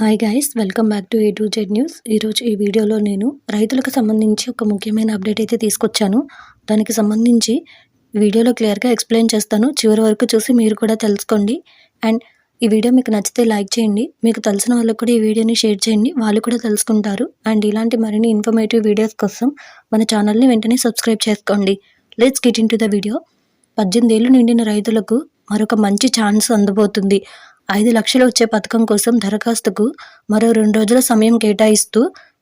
Hi guys welcome back to A to Z news ఈరోజు ఈ వీడియోలో నేను రైతులకు సంబంధించి ఒక ముఖ్యమైన అప్డేట్ అయితే తీసుకొచ్చాను. దానికి సంబంధించి వీడియోలో క్లియర్గా ఎక్స్ప్లెయిన్ చేస్తాను. చివరి వరకు చూసి మీరు కూడా తెలుసుకోండి. అండ్ ఈ వీడియో మీకు నచ్చితే లైక్ చేయండి. మీకు తెలిసిన వాళ్ళకు కూడా ఈ వీడియోని షేర్ చేయండి. వాళ్ళు కూడా తెలుసుకుంటారు. అండ్ ఇలాంటి మరిన్ని ఇన్ఫర్మేటివ్ వీడియోస్ కోసం మన ఛానల్ని వెంటనే సబ్స్క్రైబ్ చేసుకోండి. Let's get into the video పద్దెనిమిది ఏళ్ళు నిండిన రైతులకు మరొక మంచి ఛాన్స్ అందబోతుంది. ఐదు లక్షలు వచ్చే పథకం కోసం దరఖాస్తుకు మరో రెండు రోజుల సమయం కేటాయిస్తూ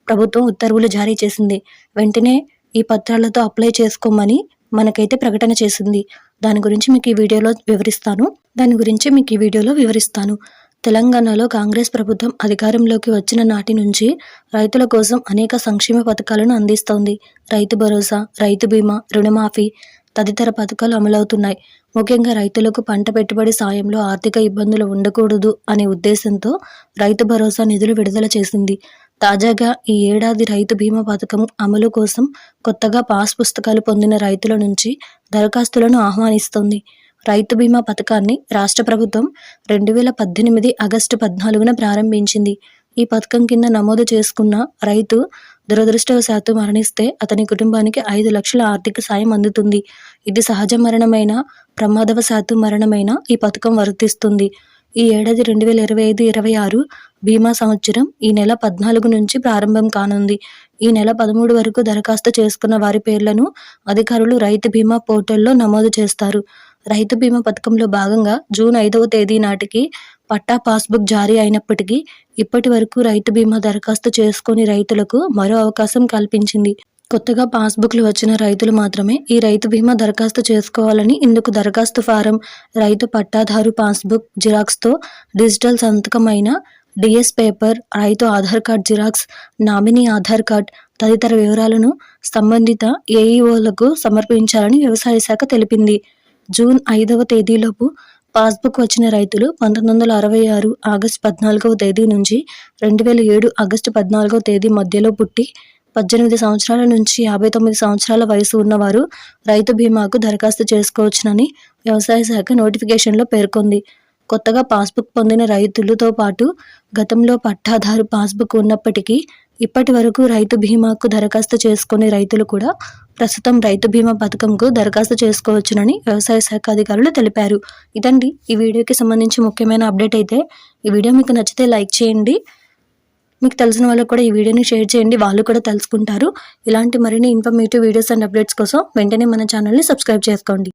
ప్రభుత్వం ఉత్తర్వులు జారీ చేసింది. వెంటనే ఈ పత్రాలతో అప్లై చేసుకోమని మనకైతే ప్రకటన చేసింది. దాని గురించి మీకు ఈ వీడియోలో వివరిస్తాను. దాని గురించి మీకు ఈ వీడియోలో వివరిస్తాను. తెలంగాణలో కాంగ్రెస్ ప్రభుత్వం అధికారంలోకి వచ్చిన నాటి నుంచి రైతుల కోసం అనేక సంక్షేమ పథకాలను అందిస్తోంది. రైతు భరోసా రైతు బీమా రుణమాఫీ తదితర పథకాలు అమలవుతున్నాయి. ముఖ్యంగా రైతులకు పంట పెట్టుబడి సాయంలో ఆర్థిక ఇబ్బందులు ఉండకూడదు అనే ఉద్దేశంతో రైతు భరోసా నిధులు విడుదల చేసింది. తాజాగా ఈ ఏడాది రైతు బీమా పథకం అమలు కోసం కొత్తగా పాస్ పుస్తకాలు పొందిన రైతుల నుంచి దరఖాస్తులను ఆహ్వానిస్తోంది. రైతు బీమా పథకాన్ని రాష్ట్ర ప్రభుత్వం రెండు వేల పద్దెనిమిది ఆగస్టు పద్నాలుగున ప్రారంభించింది. ఈ పథకం కింద నమోదు చేసుకున్న రైతు దురదృష్టవశాత్తు మరణిస్తే అతని కుటుంబానికి ఐదు లక్షల ఆర్థిక సాయం అందుతుంది. ఇది సహజ మరణమైన ప్రమాదవశాత్తు మరణమైన ఈ పథకం వర్తిస్తుంది. ఈ ఏడాది రెండు వేల ఇరవై ఐదు ఇరవై ఆరు బీమా సంవత్సరం ఈ నెల పద్నాలుగు నుంచి ప్రారంభం కానుంది. ఈ నెల పదమూడు వరకు దరఖాస్తు చేసుకున్న వారి పేర్లను అధికారులు రైతు బీమా పోర్టల్లో నమోదు చేస్తారు. రైతు బీమా పథకంలో భాగంగా జూన్ ఐదవ తేదీ నాటికి పట్టా పాస్బుక్ జారీ అయినప్పటికీ ఇప్పటి వరకు రైతు బీమా దరఖాస్తు చేసుకుని రైతులకు మరో అవకాశం కల్పించింది. కొత్తగా పాస్బుక్లు వచ్చిన రైతులు మాత్రమే ఈ రైతు బీమా దరఖాస్తు చేసుకోవాలని ఇందుకు దరఖాస్తు ఫారం రైతు పట్టాదారు పాస్బుక్ జిరాక్స్తో డిజిటల్ సంతకమైన డిఎస్ పేపర్ రైతు Aadhaar card xerox nominee Aadhaar card తదితర వివరాలను సంబంధిత ఏఈఓలకు సమర్పించాలని వ్యవసాయ శాఖ తెలిపింది. జూన్ ఐదవ తేదీలోపు పాస్బుక్ వచ్చిన రైతులు పంతొమ్మిది వందల అరవై ఆరు ఆగస్టు పద్నాలుగవ తేదీ నుంచి రెండు వేల ఏడు ఆగస్టు పద్నాలుగవ తేదీ మధ్యలో పుట్టి పద్దెనిమిది సంవత్సరాల నుంచి యాభై తొమ్మిది సంవత్సరాల వయసు ఉన్నవారు రైతు బీమాకు దరఖాస్తు చేసుకోవచ్చునని వ్యవసాయ శాఖ నోటిఫికేషన్లో పేర్కొంది. కొత్తగా పాస్బుక్ పొందిన రైతులతో పాటు గతంలో పట్టాదారు పాస్బుక్ ఉన్నప్పటికీ ఇప్పటి వరకు రైతు బీమాకు దరఖాస్తు చేసుకునే రైతులు కూడా ప్రస్తుతం రైతు బీమా పథకంకు దరఖాస్తు చేసుకోవచ్చునని వ్యవసాయ శాఖ అధికారులు తెలిపారు. ఇదండి. ఈ వీడియోకి సంబంధించి ముఖ్యమైన అప్డేట్ అయితే ఈ వీడియో మీకు నచ్చితే లైక్ చేయండి. మీకు తెలిసిన వాళ్ళకు కూడా ఈ వీడియోని షేర్ చేయండి. వాళ్ళు కూడా తెలుసుకుంటారు. ఇలాంటి మరిన్ని ఇన్ఫర్మేటివ్ వీడియోస్ అండ్ అప్డేట్స్ కోసం వెంటనే మన ఛానల్ని సబ్స్క్రైబ్ చేసుకోండి.